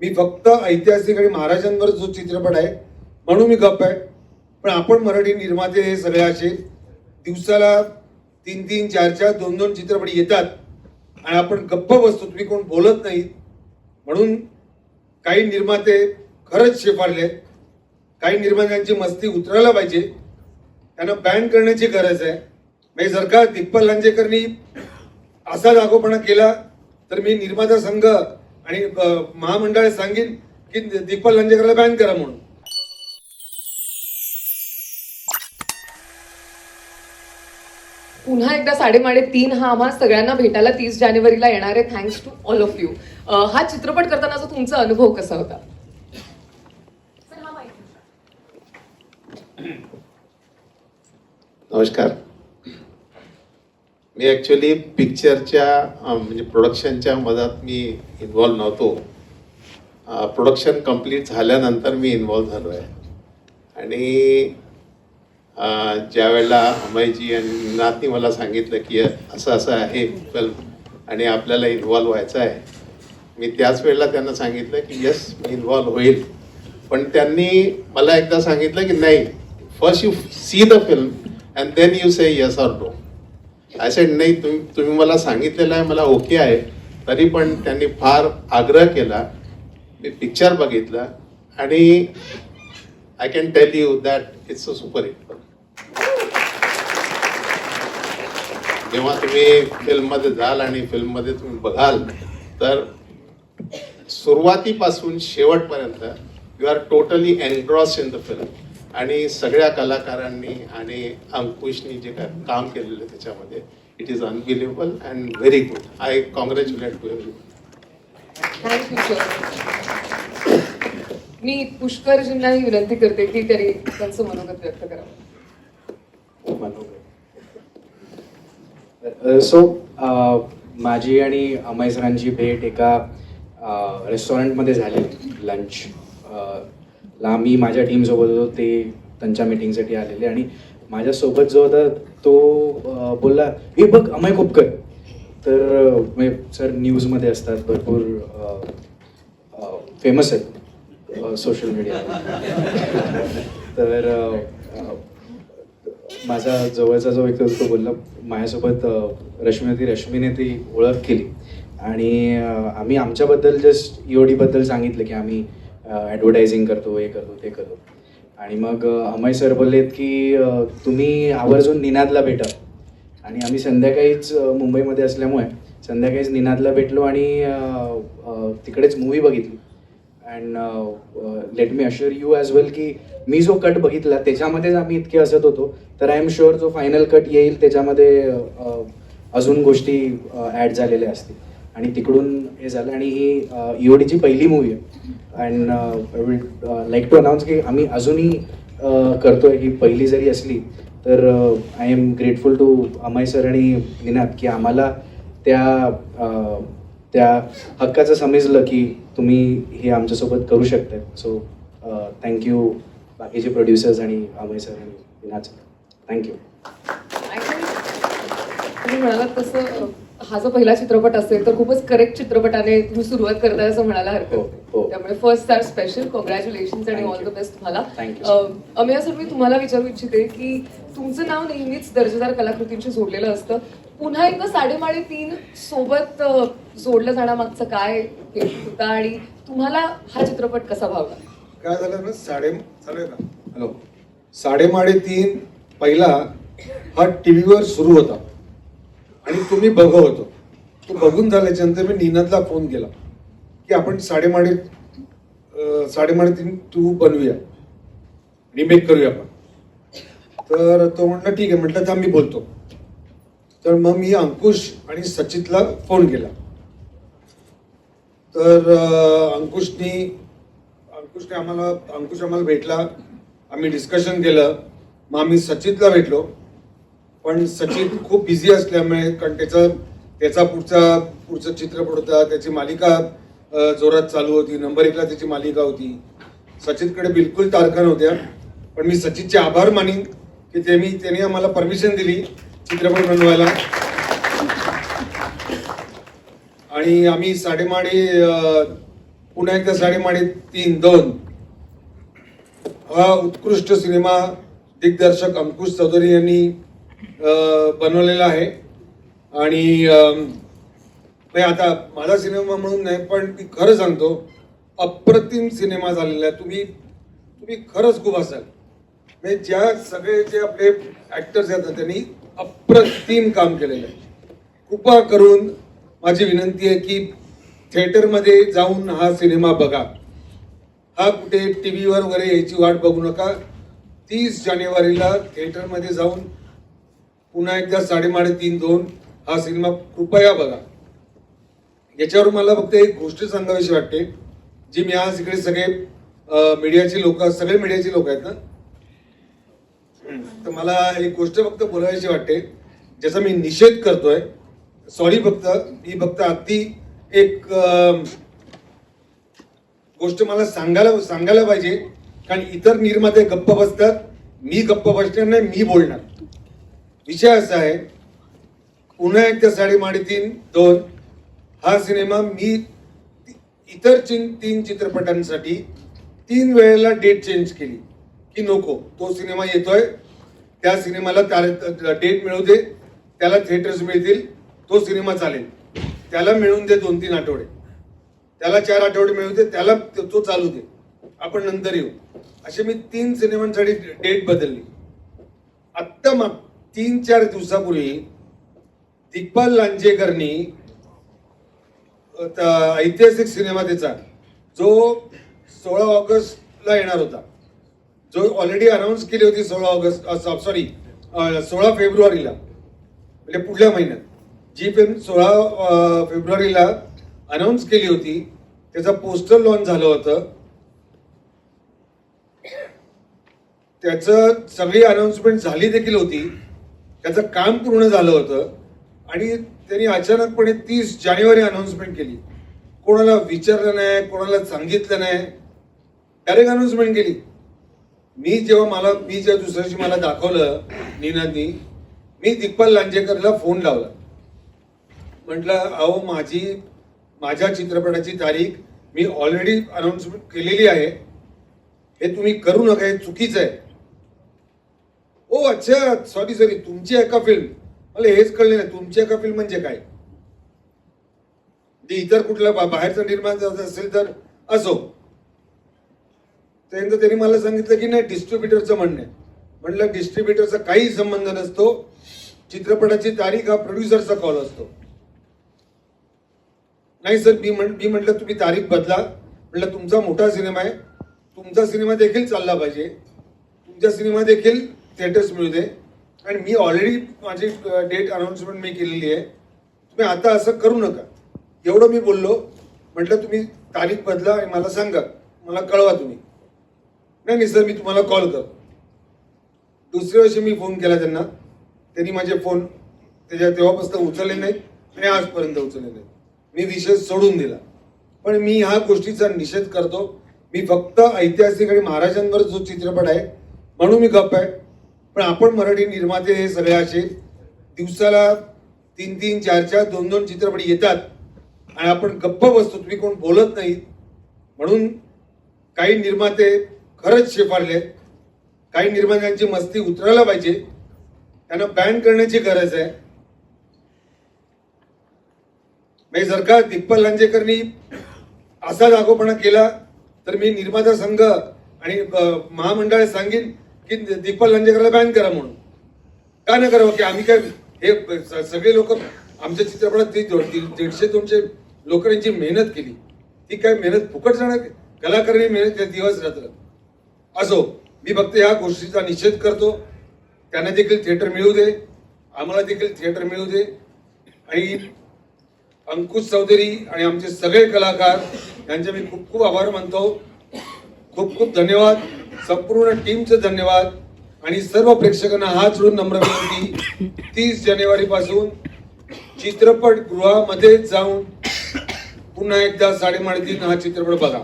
मी फक्त ऐतिहासिक आणि महाराजांवर जो चित्रपट आहे म्हणून मी गप्प आहे. पण आपण मराठी निर्माते हे सगळे असे दिवसाला तीन तीन चार चार दोन दोन चित्रपट येतात आणि आपण गप्प बसतो तुम्ही कोण बोलत नाही म्हणून काही निर्माते खरंच शेफारले काही निर्मात्यांची मस्ती उतरायला पाहिजे. त्यांना बॅन करण्याची गरज आहे. म्हणजे जर का दिग्पल लांजेकरनी असा दाखवपणा केला तर मी निर्माता संघ आणि महामंडळ सांगेन की दिग्पल लांजेकरला बॅन करा म्हणून. पुन्हा एकदा साडेमाडे तीन हा आम्हा सगळ्यांना भेटायला तीस जानेवारीला येणार आहे. Thanks to all of you हा चित्रपट करतानाचा तुमचा अनुभव कसा होता. नमस्कार. मी ॲक्च्युली पिक्चरच्या म्हणजे प्रोडक्शनच्या मधात मी इन्व्हॉल्व नव्हतो. प्रोडक्शन कंप्लीट झाल्यानंतर मी इन्व्हॉल्व झालो आहे आणि ज्या वेळेला अमयजी आणि नातनी मला सांगितलं की असं असं आहे फिल्म आणि आपल्याला इन्व्हॉल्व व्हायचं आहे मी त्याच वेळेला त्यांना सांगितलं की येस मी इन्व्हॉल्व होईल. पण त्यांनी मला एकदा सांगितलं की नाही first you see the film and then you say yes or no I said नाही तुम्ही तुम्ही मला सांगितलेलं आहे मला ओके आहे. तरी पण त्यांनी फार आग्रह केला. मी पिक्चर बघितला आणि I can tell you that it's a super hit जेव्हा तुम्ही फिल्ममध्ये जाल आणि फिल्ममध्ये तुम्ही बघाल तर सुरुवातीपासून शेवटपर्यंत you are totally engross in the film आणि सगळ्या कलाकारांनी आणि अंकुशनी जे काय काम केलेलं आहे त्याच्यामध्ये it is unbelievable and very good I congratulate to every. मी पुष्करजींनाही विनंती करते की त्यांनी त्यांचं मनोगत व्यक्त करावं सो माझी आणि अमय सरांची भेट एका रेस्टॉरंटमध्ये झालेली लंच ला मी माझ्या टीमसोबत होतो ते त्यांच्या मीटिंगसाठी आलेले आणि माझ्यासोबत जो होता तो बोलला हे बघ अमय खोपकर. तर म्हणजे सर न्यूजमध्ये असतात भरपूर फेमस आहेत सोशल मीडिया तर माझा जवळचा जो व्यक्ती होता तो बोलला माझ्यासोबत अ, रश्मी होती रश्मीने ती ओळख केली. आणि आम्ही आमच्याबद्दल जस्ट ईओडीबद्दल सांगितलं की आम्ही ॲडव्हर्टायझिंग करतो हे करतो ते करतो. आणि मग अमय सर बोललेत की तुम्ही आवर्जून निनादला भेटा. आणि आम्ही संध्याकाळीच मुंबईमध्ये असल्यामुळे संध्याकाळीच निनादला भेटलो आणि तिकडेच मूवी बघितली. And let me assure you as well की मी जो कट बघितला त्याच्यामध्येच आम्ही इतके हसत होतो. तर आय एम शुअर जो फायनल कट येईल त्याच्यामध्ये अजून गोष्टी ॲड झालेल्या असतील. आणि तिकडून हे झालं आणि ही ईओडीची पहिली मूवी आहे. And I will like to announce की आम्ही अजूनही करतोय. ही पहिली जरी असली तर I am grateful to Amay sir आणि निनाद की आम्हाला त्या त्या हक्काचं समजलं की तुम्ही हे आमच्यासोबत करू शकताय. सो थँक्यू बाकीचे प्रोड्युसर्स आणि अमय सर आणि निनाद सर थँक्यू तुम्ही म्हणालात तसं हा जो पहिला चित्रपट असेल तर खूपच करेक्ट चित्रपटाने तुम्ही सुरुवात करताय असं म्हणायला हरकत हो, नाही. हो. त्यामुळे फर्स्ट स्टार स्पेशल कॉंग्रॅच्युलेशन आणि Thank all the you. Best तुम्हाला Thank you, uh, sir. Amey sir मी तुम्हाला विचारू इच्छिते की तुमचं नाव नेहमीच दर्जेदार कलाकृतींशी जोडलेलं असतं पुन्हा एकदा साडेमाडे तीन सोबत अ, जोडलं जाण्यामागचं काय हेतू होता आणि तुम्हाला हा चित्रपट कसा भावला काय झालं ना साडे चालेल ना हॅलो साडेमाडे तीन पहिला हा टी व्हीवर सुरू होता आणि तुम्ही बघत होतो. तो बघून झाल्याच्यानंतर मी निनादला फोन केला की आपण साडेमाडे साडेमाडे तीन टू बनवूया. रिमेक करूया आपण. तर तो म्हटलं ठीक आहे. म्हटलं तर मी बोलतो. तर मग मी अंकुश आणि सचितला फोन केला. तर अंकुशनी अंकुशने आम्हाला अंकुश आम्हाला भेटला. आम्ही डिस्कशन केलं. मग आम्ही सचितला भेटलो. पण सचिन खूप बिझी असल्यामुळे कारण त्याचा त्याचा पुढचा पुढचा चित्रपट होता त्याची मालिका जोरात चालू होती नंबर एकला त्याची मालिका होती. सचिनकडे बिलकुल तारखा नव्हत्या पण मी सचिनचे आभार मानीन की ते मी त्याने आम्हाला परमिशन दिली चित्रपट बनवायला. आणि आम्ही साडेमाडे पुन्हा एकदा साडेमाडे तीन दोन. हा उत्कृष्ट सिनेमा दिग्दर्शक अंकुश चौधरी यांनी बनवलेला आहे. आणि म्हणजे आता माझा सिनेमा म्हणून नाही पण मी खरं सांगतो अप्रतिम सिनेमा झालेला आहे. तुम्ही तुम्ही खरंच खूप असाल. म्हणजे ज्या सगळे जे आपले ॲक्टर्स आहेत ना त्यांनी अप्रतिम काम केलेलं आहे. कृपा करून माझी विनंती आहे की थिएटरमध्ये जाऊन हा सिनेमा बघा. हा कुठे टी व्हीवर वगैरे यायची वाट बघू नका. तीस जानेवारीला थिएटरमध्ये जाऊन पुन्हा एकदा साडेमाडे तीन दोन हा सिनेमा कृपया बघा. याच्यावर मला फक्त एक गोष्ट सांगावीशी वाटते जी मी आज इकडे सगळे मीडियाचे लोक सगळे मीडियाचे लोक आहेत ना? तर मला एक गोष्ट फक्त बोलायची वाटते ज्याचा मी निषेध करतोय. सॉरी फक्त मी फक्त अगदी एक गोष्ट मला सांगायला सांगायला पाहिजे. कारण इतर निर्माते गप्प बसतात मी गप्प बसणार नाही मी बोलणार. विषय असा आहे पुन्हा एकदा साडेमाडे तीन दोन. हा सिनेमा मी इतर चिन तीन चित्रपटांसाठी तीन वेळेला डेट चेंज केली की नको तो सिनेमा येतोय त्या सिनेमाला डेट मिळू दे त्याला थिएटर्स मिळतील तो सिनेमा चालेल. त्याला मिळून दे दोन तीन आठवडे. त्याला चार आठवडे मिळू दे त्याला तो तो चालू दे. आपण नंतर येऊ. असे मी तीन सिनेमांसाठी डेट बदलली. आत्ता मग तीन चार दिवसापूर्वी दिग्पाल लांजेकरनी ऐतिहासिक सिनेमा त्याचा जो सोळा ऑगस्टला येणार होता. जो ऑलरेडी अनाऊन्स केली होती सोळा ऑगस्ट सॉरी सोळा फेब्रुवारीला म्हणजे पुढल्या महिन्यात. जी फिल्म सोळा फेब्रुवारीला अनाऊन्स केली होती त्याचा पोस्टर लॉन्च झालं होतं. त्याचं सगळी अनाऊन्समेंट झाली देखील होती. त्याचं काम पूर्ण झालं होतं आणि त्यांनी अचानकपणे तीस जानेवारी अनाऊन्समेंट केली. कोणाला विचारलं नाही कोणाला सांगितलं नाही. डायरेक्ट अनाऊन्समेंट केली. मी जेव्हा मला मी जेव्हा दुसऱ्याशी मला दाखवलं निनादनी मी दिग्पाल लांजेकरला फोन लावला. म्हटलं अहो माझी माझ्या चित्रपटाची तारीख मी ऑलरेडी अनाऊन्समेंट केलेली आहे. हे तुम्ही करू नका हे चुकीचं आहे. ओ अच्छा सॉरी सॉरी तुमची आहे का फिल्म मला हेच कळले नाही तुमची आहे का फिल्म म्हणजे काय? ते इतर कुठला बा- निर्माण झालं असेल तर असो. त्यानंतर त्यांनी मला सांगितलं की नाही डिस्ट्रीब्युटरचं म्हणणं आहे. म्हटलं डिस्ट्रीब्युटरचा काही संबंध नसतो. चित्रपटाची तारीख हा प्रोड्युसरचा कॉल असतो. नाही सर मी म्हण मी म्हटलं तुम्ही तारीख बदला. म्हटलं तुमचा मोठा सिनेमा आहे. तुमचा सिनेमा देखील चालला पाहिजे. तुमचा सिनेमा देखील थिएटर्स मिळू दे. आणि मी ऑलरेडी माझी डेट अनाऊन्समेंट मी केलेली आहे. तुम्ही आता असं करू नका. एवढं मी बोललो. म्हटलं तुम्ही तारीख बदला आणि मला सांगा. मला कळवा तुम्ही. नाही नाही सर मी तुम्हाला कॉल कर दुसऱ्या वर्षी मी फोन केला त्यांना. त्यांनी माझे फोन त्याच्या तेव्हापासून उचलले नाहीत आणि आजपर्यंत उचलले नाहीत. मी विषय सोडून दिला. पण मी ह्या गोष्टीचा निषेध करतो. मी फक्त ऐतिहासिक आणि महाराजांवर जो चित्रपट आहे म्हणून मी गप्प आहे. पण आपण मराठी निर्माते हे सगळे असे दिवसाला तीन तीन चार चार दोन दोन चित्रपट येतात आणि आपण गप्प बसतो तुम्ही कोण बोलत नाहीत. म्हणून काही निर्माते खरंच शेफारले काही निर्मात्यांची मस्ती उतरायला पाहिजे. त्यांना बॅन करण्याची गरज आहे. मी जर का दिग्पल लांजेकरनी असा दाखोपणा केला तर मी निर्माता संघ आणि महामंडळ सांगेन की दीपक लांजेकरला बॅन करा म्हणून. का नाही करावं? की आम्ही काय हे स- सगळे लोक आमच्या चित्रपटात ती दीडशे दोनशे लोकांची मेहनत केली. ती काय मेहनत फुकट जाणार? कलाकारांनी मेहनत केली दिवस रात्र. असो मी फक्त या गोष्टीचा निषेध करतो. त्यांना देखील थिएटर मिळू दे. आम्हाला देखील थिएटर मिळू दे. आणि अंकुश चौधरी आणि आमचे सगळे कलाकार यांचे मी खूप खूप आभार मानतो. खूप खूप धन्यवाद. संपूर्ण टीमचे धन्यवाद. आणि सर्व प्रेक्षकांना हात जोडून नम्र विनंती. तीस जानेवारी पासून चित्रपट गृहामध्ये जाऊन पुन्हा एकदा साडेमाडे तीन हा चित्रपट बघा.